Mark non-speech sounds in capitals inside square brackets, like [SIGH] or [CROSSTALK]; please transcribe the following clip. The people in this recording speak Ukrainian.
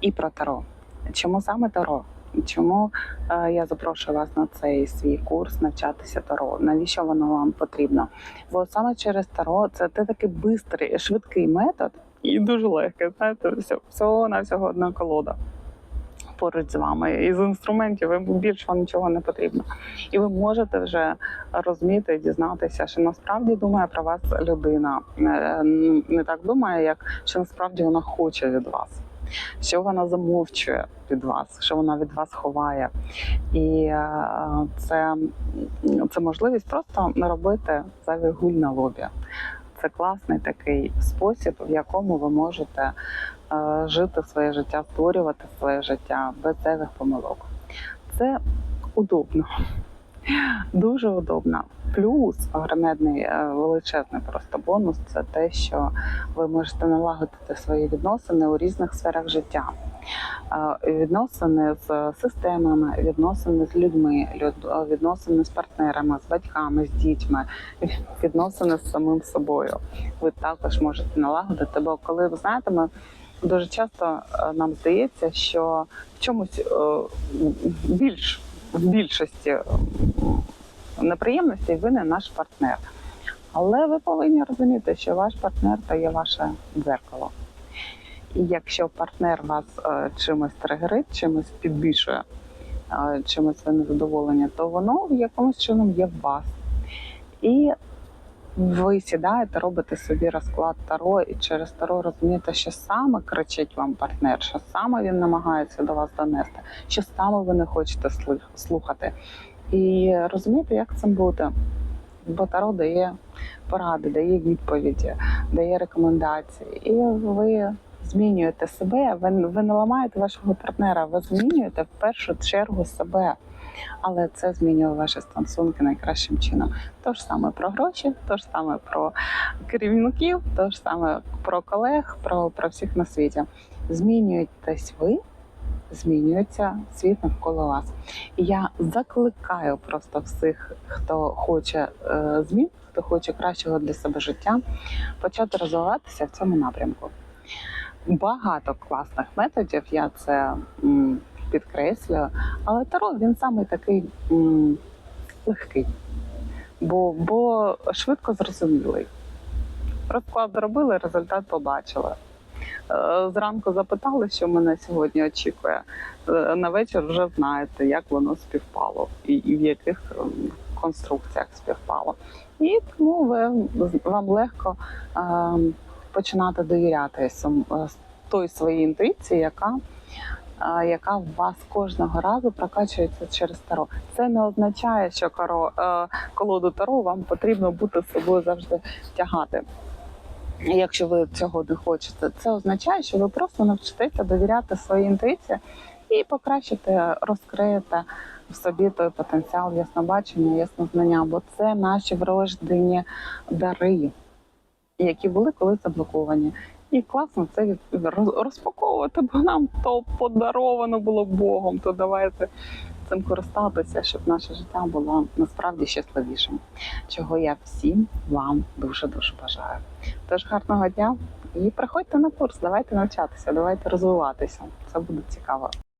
і про Таро. Чому саме Таро? Чому е, я запрошую вас на цей свій курс навчатися Таро? Навіщо воно вам потрібно? Бо саме через Таро це такий бистрий, швидкий метод і дуже легкий. Знаєте, всього на всього одна колода поруч з вами. Із інструментів ви більше вам нічого не потрібно. І ви можете вже розуміти, дізнатися, що насправді думає про вас людина. Е, Не так думає, як що насправді вона хоче від вас. Що вона замовчує від вас, що вона від вас ховає, і е, це, це можливість просто не робити зайвий гуль на лобі. Це класний такий спосіб, в якому ви можете е, жити своє життя, створювати своє життя без зайвих помилок. Це удобно, дуже удобно. Плюс огромний е, величезний просто бонус це те, що ви можете налагодити свої відносини у різних сферах життя. Е, Відносини з системами, відносини з людьми, люд- відносини з партнерами, з батьками, з дітьми, [LAUGHS] відносини з самим собою. Ви також можете налагодити, бо коли ви знаєте, ми дуже часто е, нам здається, що в чомусь е, більш в більшості м, неприємностей винен наш партнер. Але ви повинні розуміти, що ваш партнер то є ваше дзеркало. І якщо партнер вас е, чимось тригерить, чимось підбільшує, е, чимось ви незадоволені, то воно в якомусь чином є в вас. І ви сідаєте, робите собі розклад таро, і через таро розумієте, що саме кричить вам партнер, що саме він намагається до вас донести, що саме ви не хочете слухати. І розумієте, як цим бути. Бо таро дає поради, дає відповіді, дає рекомендації. І ви змінюєте себе, ви, ви не ламаєте вашого партнера, ви змінюєте в першу чергу себе. Але це змінює ваші стосунки найкращим чином. То ж саме про гроші, то ж саме про керівників, то ж саме про колег, про, про всіх на світі. Змінюєтесь ви, змінюється світ навколо вас. І я закликаю просто всіх, хто хоче е, змін, хто хоче кращого для себе життя, почати розвиватися в цьому напрямку. Багато класних методів, я це підкреслюю, але Таро він саме такий легкий, бо, бо швидко зрозумілий. Розклад зробили, результат побачили. Е, Зранку запитали, що мене сьогодні очікує. Е, На вечір вже знаєте, як воно співпало і, і в яких ем, конструкціях співпало. І тому ви, вам легко ем, починати довіряти е, той своїй інтуїції, яка, е, яка в вас кожного разу прокачується через таро. Це не означає, що е, колоду таро вам потрібно бути з собою завжди тягати. Якщо ви цього не хочете, це означає, що ви просто навчитеся довіряти своїй інтуїції і покращите, розкриєте в собі той потенціал яснобачення, яснознання, бо це наші врождені дари, які були колись заблоковані. І класно це розпаковувати, бо нам то подаровано було Богом, то давайте цим користатися, щоб наше життя було насправді щасливішим. Чого я всім вам дуже дуже бажаю. Тож гарного дня і приходьте на курс, давайте навчатися, давайте розвиватися. Це буде цікаво.